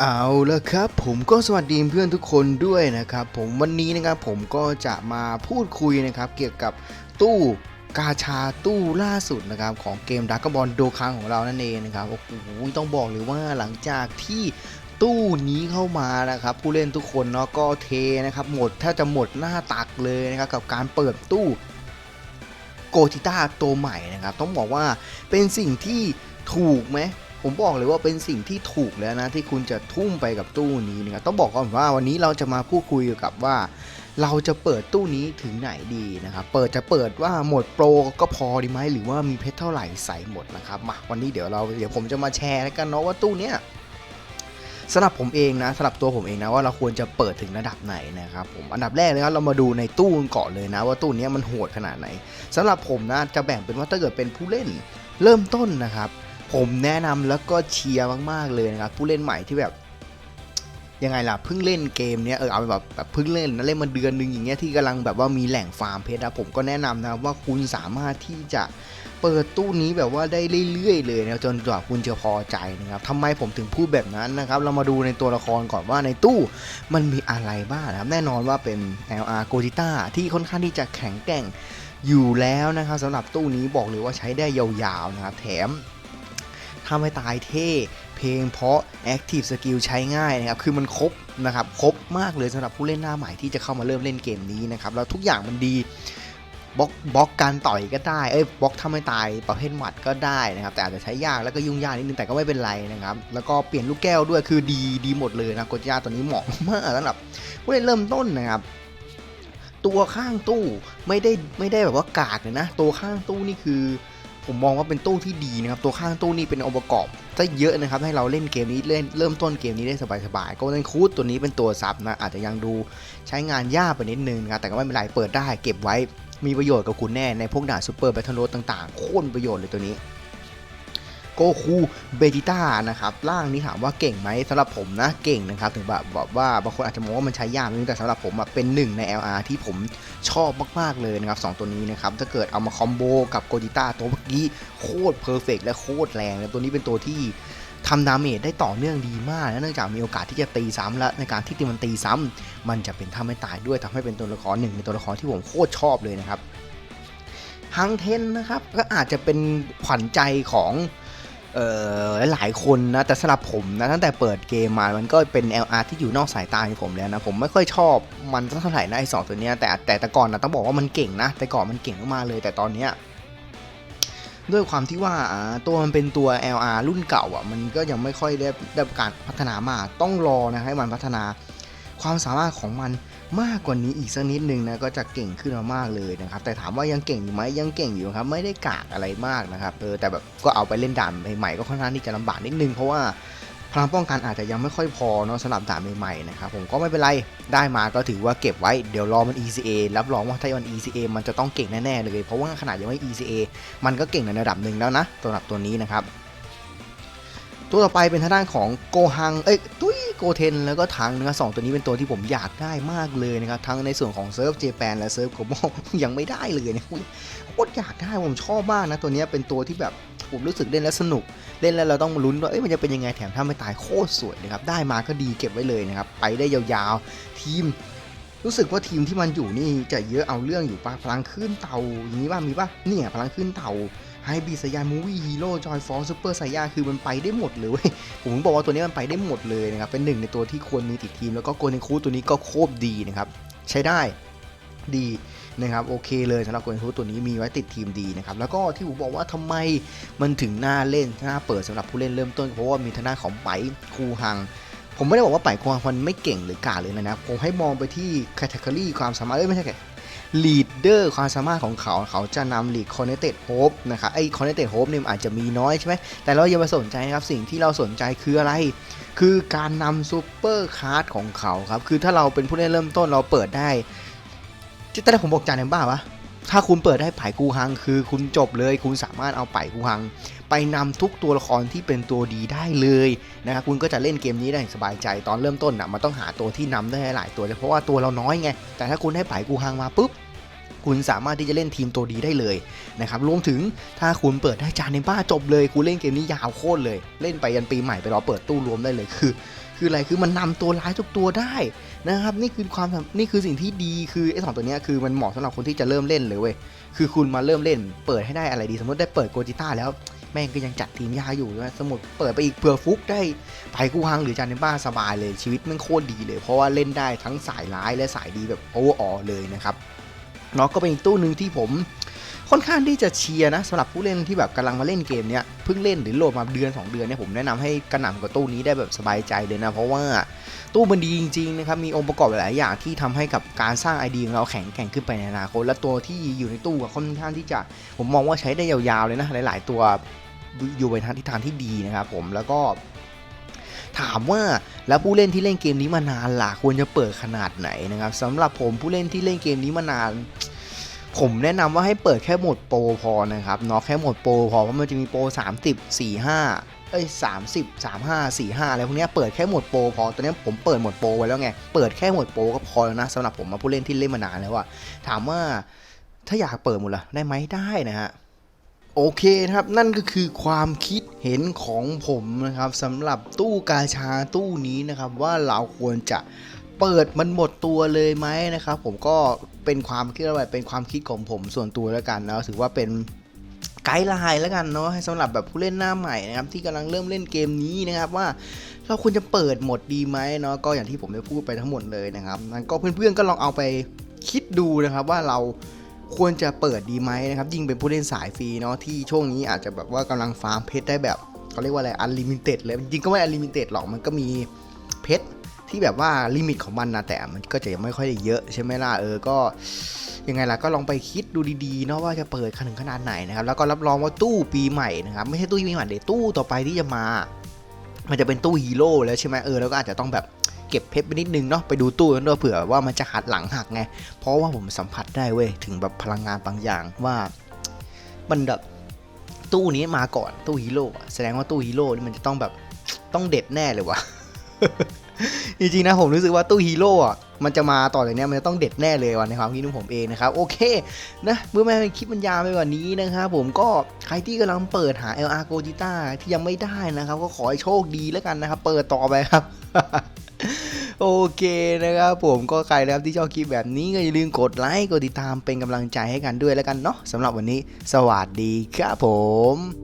เอาละครับผมก็สวัสดีเพื่อนทุกคนด้วยนะครับผมวันนี้นะครับผมก็จะมาพูดคุยนะครับเกี่ยวกับตู้กาชาตู้ล่าสุดนะครับของเกมดักกบอลโดคังของเรานั่นเองนะครับโอ้โหต้องบอกเลยว่าหลังจากที่ตู้นี้เข้ามานะครับผู้เล่นทุกคนเนาะก็เทนะครับหมดถ้าจะหมดหน้าตักเลยนะครับกับการเปิดตู้โกจิต้าตัวใหม่นะครับต้องบอกว่าเป็นสิ่งที่ถูกไหม ผมบอกเลยว่าเป็นสิ่งที่ถูกแล้วนะที่คุณจะทุ่มไปกับตู้นี้นะครับต้องบอกก่อนว่าวันนี้เราจะมาพูดคุยกับว่าเราจะเปิดตู้นี้ถึงไหนดีนะครับเปิดจะเปิดว่าหมดโปรก็พอดีไหมหรือว่ามีเพชรเท่าไหร่ใส่หมดนะครับมาวันนี้เดี๋ยวเราเดี๋ยวผมจะมาแชร์แล้วกันเนาะว่าตู้เนี้ยสำหรับผมเองนะสำหรับตัวผมเองนะว่าเราควรจะเปิดถึงระดับไหนนะครับผมอันดับแรกเลยครับเรามาดูในตู้ก่อนเลยนะ ว่าตู้นี้มันโหดขนาดไหนสำหรับผมนะจะแบ่งเป็นว่าถ้าเกิดเป็นผู้เล่นเริ่มต้นนะครับ ผมแนะนำแล้วก็เชียร์มากๆเลยนะครับผู้เล่นใหม่ที่แบบยังไงล่ะเพิ่งเล่นเกมเนี้ยเออเอาแบบแบบเพิ่งเล่นนะเล่นมาเดือนหนึ่งอย่างเงี้ยที่กำลังแบบว่ามีแหล่งฟาร์มเพชรนะผมก็แนะนำนะว่าคุณสามารถที่จะเปิดตู้นี้แบบว่าได้เรื่อยๆเลยนะจนกว่าคุณจะพอใจนะครับทำไมผมถึงพูดแบบนั้นนะครับ เรามาดูในตัวละครก่อนว่าในตู้มันมีอะไรบ้างนะครับ แน่นอนว่าเป็น LR g o t i t a ที่ค่อนข้างที่จะแข็งแกร่งอยู่แล้วนะครับสำหรับตู้นี้บอกเลยว่าใช้ได้ยาวๆนะครับแถม ทำให้ตายเท่เพลงเพราะ Active Skill ใช้ง่ายนะครับ คือมันครบนะครับครบมากเลยสำหรับผู้เล่นหน้าใหม่ที่จะเข้ามาเริ่มเล่นเกมนี้นะครับ แล้วทุกอย่างมันดีบล็อกบล็อกการต่อยก็ได้ เอ้ยบล็อกทำให้ตายประเภทหมัดก็ได้นะครับ แต่อาจจะใช้ยากแล้วก็ยุ่งยากนิดนึงแต่ก็ไม่เป็นไรนะครับ แล้วก็เปลี่ยนลูกแก้วด้วยคือดีดีหมดเลยนะกดยาตัวนี้เหมาะมากสำหรับผู้เล่นเริ่มต้นนะครับ ตัวข้างตู้ไม่ได้ไม่ได้แบบว่ากากเลยนะ ตัวข้างตู้นี่คือ ผมมองว่าเป็นตู้ที่ดีนะครับ ตัวข้างตู้นี้เป็นองค์ประกอบซะเยอะนะครับให้เราเล่นเกมนี้เล่นเริ่มต้นเกมนี้ได้สบายๆก็เล่นคูดตัวนี้เป็นตัวซับนะอาจจะยังดูใช้งานยากไปนิดนึงนะครับแต่ก็ไม่เป็นไรเปิดได้เก็บไว้มีประโยชน์กับคุณแน่ในพวกด่านซูเปอร์แบทเทิลโรต่างๆโคตรประโยชน์เลยตัวนี้ โกคูเบจิต้านะครับร่างนี้ถามว่าเก่งไหมสำหรับผมนะเก่งนะครับถึงแบบบอกว่าบางคนอาจจะมองว่ามันใช้ยากนิดนึงแต่สำหรับผมอะเป็นหนึ่งใน LR ที่ผมชอบมากๆเลยนะครับสองตัวนี้นะครับถ้าเกิดเอามาคอมโบกับโกจิต้าตัวเมื่อกี้โคตรเพอร์เฟกและโคตรแรงเลยตัวนี้เป็นตัวที่ทำดาเมจได้ต่อเนื่องดีมากและเนื่องจากมีโอกาสที่จะตีซ้ำและในการที่ตีมันตีซ้ำมันจะเป็นท่าไม่ตายด้วยทำให้เป็นตัวละครหนึ่งในตัวละครที่ผมโคตรชอบเลยนะครับฮังเทนนะครับก็อาจจะเป็นขวัญใจของ เอ่อหลายคนนะแต่สำหรับผมนะตั้งแต่เปิดเกมมามันก็เป็น LR ที่อยู่นอกสายตาของผมแล้วนะผมไม่ค่อยชอบมันเท่าไหร่นะไอสองตัวเนี้ยแต่แต่แต่ก่อนนะต้องบอกว่ามันเก่งนะ แต่ก่อนมันเก่งมากเลย แต่ตอนเนี้ยด้วยความที่ว่าอ่าตัวมันเป็นตัว LR รุ่นเก่าอะมันก็ยังไม่ค่อยได้ได้การพัฒนามากต้องรอนะให้มันพัฒนาความสามารถของมัน มากกว่านี้อีกสักนิดนึงนะก็จะเก่งขึ้นมามากเลยนะครับแต่ถามว่ายังเก่งอยู่ไหมยังเก่งอยู่ครับไม่ได้กากอะไรมากนะครับเออแต่แบบก็เอาไปเล่นด่านใหม่ๆก็ค่อนข้างที่จะลำบากนิดนึงเพราะว่าพลังป้องกันอาจจะยังไม่ค่อยพอเนาะสำหรับด่านใหม่ๆนะครับผมก็ไม่เป็นไรได้มาก็ถือว่าเก็บไว้เดี๋ยวรอมัน ECA รับรองว่าถ้ามัน ECA มันจะต้องเก่งแน่ๆเลย เพราะว่าขนาดยังไม่ ECA มันก็เก่งในระดับหนึ่งแล้วนะสำหรับตัวนี้นะครับ ตัวต่อไปเป็นทางด้านของโกฮังเอ้ยตุ้ยโกเทนแล้วก็ทังนะครับสองตัวนี้เป็นตัวที่ผมอยากได้มากเลยนะครับทั้งในส่วนของเซิร์ฟเจแปนและเซิร์ฟโกโบยังไม่ได้เลยเนี่ยโคตรอยากได้ผมชอบมากนะตัวนี้เป็นตัวที่แบบผมรู้สึกเล่นแล้วสนุก เล่นแล้วเราต้องลุ้นว่าเอ้ยมันจะเป็นยังไงแถมถ้าไม่ตายโคตรสวยนะครับได้มาก็ดีเก็บไว้เลยนะครับไปได้ยาวๆทีม รู้สึกว่าทีมที่มันอยู่นี่จะเยอะเอาเรื่องอยู่ปะพลังขึ้นเตาอย่างนี้ป่ะมีป่ะเนี่ยพลังขึ้นเตาไฮบีสยานมูวี่ฮีโร่จอยฟอร์ซูเปอร์ไซย่าคือมันไปได้หมดเลยเว้ยผมถึงบอกว่าตัวนี้มันไปได้หมดเลยนะครับ เป็นหนึ่งในตัวที่ควรมีติดทีม แล้วก็โกลเนคูตัวนี้ก็โคตรดีนะครับ ใช้ได้ดีนะครับ โอเคเลยสำหรับโกลเนคูตัวนี้มีไว้ติดทีมดีนะครับ แล้วก็ที่ผมบอกว่าทำไมมันถึงน่าเล่นน่าเปิดสำหรับผู้เล่นเริ่มต้นเพราะว่ามีทางด้าของไปคูฮัง ผมไม่ได้บอกว่าไปคูฮังมันไม่เก่งหรือกาเลยนะครับผมให้มองไปที่แคตตากรีความสามารถเอ้ยไม่ใช่แคลีดเดอร์ความสามารถของเขา เขาจะนำลีดคอนเนเต็ดโฮปนะครับไอคอนเนเต็ดโฮปเนี่ยมันอาจจะมีน้อยใช่ไหมแต่เราอย่าไปสนใจนะครับ สิ่งที่เราสนใจคืออะไร คือการนำซูเปอร์คาร์ดของเขาครับ คือถ้าเราเป็นผู้เล่นเริ่มต้นเราเปิดได้แต่ถ้าผมบอกจานในบ้าวะ ถ้าคุณเปิดได้ไผ่กูฮัง คือคุณจบเลย คุณสามารถเอาไผ่กูฮัง ไปนำทุกตัวละครที่เป็นตัวดีได้เลยนะครับคุณก็จะเล่นเกมนี้ได้สบายใจตอนเริ่มต้นอะมันต้องหาตัวที่นำได้หลายตัวเลยเพราะว่าตัวเราน้อยไงแต่ถ้าคุณได้ไผ่กูฮังมาปุ๊บคุณสามารถที่จะเล่นทีมตัวดีได้เลยนะครับ รวมถึงถ้าคุณเปิดได้จานในบ้าจบเลย คุณเล่นเกมนี้ยาวโคตรเลย เล่นไปยันปีใหม่ไปรอเปิดตู้รวมได้เลยคือคืออะไรคือมันนำตัวร้ายทุกตัวได้นะครับ นี่คือความนี่คือสิ่งที่ดีคือไอ้สองตัวนี้คือมันเหมาะสำหรับคนที่จะเริ่มเล่นเลยเว้ยคือคุณมาเริ่มเล่น เปิดให้ได้อะไรดีสมมติได้เปิดโกจิต้าแล้วแม่งก็ยังจัดทีมยากอยู่นะสมมติเปิดไปอีกเผื่อฟุกได้ไปกูฮังหรือจานในบ้าสบายเลยชีวิตแม่งโคตรดีเลย เพราะว่าเล่นได้ทั้งสายร้ายและสายดีแบบโอเวอร์ออเลยนะครับเนาะก็เป็นอีกตู้หนึ่งที่ผม ค่อนข้างที่จะเชียร์นะสำหรับผู้เล่นที่แบบกำลังมาเล่นเกมเนี้ยเพิ่งเล่นหรือโหลดมาเดือน 2 เดือนเนี่ยผมแนะนำให้กระหน่ำกับตู้นี้ได้แบบสบายใจเลยนะ เพราะว่าตู้มันดีจริงๆนะครับมีองค์ประกอบหลายอย่างที่ทำให้กับการสร้างไอเดียของเราแข็งแกร่งขึ้นไปในอนาคตและตัวที่อยู่ในตู้อะค่อนข้างที่จะผมมองว่าใช้ได้ยาวๆเลยนะหลาย ๆ ตัวอยู่ในทางทิศทางที่ดีนะครับผมแล้วก็ถามว่าแล้วผู้เล่นที่เล่นเกมนี้มานานล่ะควรจะเปิดขนาดไหนนะครับสำหรับผมผู้เล่นที่เล่นเกมนี้มานาน ผมแนะนำว่าให้เปิดแค่โหมดโปรพอนะครับเนาะแค่โหมดโปรพอเพราะมันจะมีโปร30 45เอ้ย30 35 45อะไรพวกนี้เปิดแค่โหมดโปรพอตอนนี้ผมเปิดโหมดโปรไว้แล้วไงเปิดแค่โหมดโปรก็พอแล้วนะสำหรับผมมาผู้เล่นที่เล่นมานานแล้วอะถามว่าถ้าอยากเปิดหมดละได้ไหมได้นะฮะโอเคครับนั่นก็คือความคิดเห็นของผมนะครับสำหรับตู้กาชาตู้นี้นะครับว่าเราควรจะ เปิดมันหมดตัวเลยไหมนะครับ ผมก็เป็นความคิดอะไรเป็นความคิดของผมส่วนตัวแล้วกันนะถือว่าเป็นไกด์ไลน์แล้วกันเนาะสำหรับแบบผู้เล่นหน้าใหม่นะครับที่กำลังเริ่มเล่นเกมนี้นะครับว่าเราควรจะเปิดหมดดีไหมเนาะก็อย่างที่ผมได้พูดไปทั้งหมดเลยนะครับงั้นก็เพื่อนๆก็ลองเอาไปคิดดูนะครับว่าเราควรจะเปิดดีไหมนะครับยิ่งเป็นผู้เล่นสายฟรีเนาะที่ช่วงนี้อาจจะแบบว่ากำลังฟาร์มเพชรได้แบบเขาเรียกว่าอะไรอันลิมิเต็ดเลยจริงๆก็ไม่อันลิมิเต็ดหรอกมันก็มีเพชร ที่แบบว่าลิมิตของมันนะแต่มันก็จะยังไม่ค่อยได้เยอะใช่ไหมล่ะเออก็ยังไงล่ะก็ลองไปคิดดูดีๆเนาะว่าจะเปิดขนาดขนาดไหนนะครับแล้วก็รับรองว่าตู้ปีใหม่นะครับไม่ใช่ตู้ปีใหม่เดี๋ยวตู้ต่อไปที่จะมา มันจะเป็นตู้ฮีโร่แล้วใช่ไหมเออแล้วก็อาจจะต้องแบบเก็บเพชรไปนิดนึงเนาะไปดูตู้กันด้วยเผื่อว่ามันจะหัดหลังหักไงเพราะว่าผมสัมผัสได้เว้ยถึงแบบพลังงานบางอย่างว่ามันแบบตู้นี้มาก่อนตู้ฮีโร่แสดงว่าตู้ฮีโร่นี่มันจะต้องแบบต้องเด็ดแน่เลยวะ จริงๆนะผมรู้สึกว่าตู้ฮีโร่อะมันจะมาต่อจากเนี้ยมันจะต้องเด็ดแน่เลยวันในความคิดของผมเองนะครับ โอเคนะเมื่อแม่คลิปมันยาวไปกว่านี้นะครับผมก็ใครที่กำลังเปิดหา LR g o g i t a ที่ยังไม่ได้นะครับ ก็ขอให้โชคดีแล้วกันนะครับ เปิดต่อไปครับ โอเคนะครับผมก็ใครนะครับที่ชอบคลิปแบบนี้ก็อย่าลืมกดไลค์กดติดตามเป็นกำลังใจให้กันด้วยแล้วกันเนาะสำหรับวันนี้ สวัสดีครับผม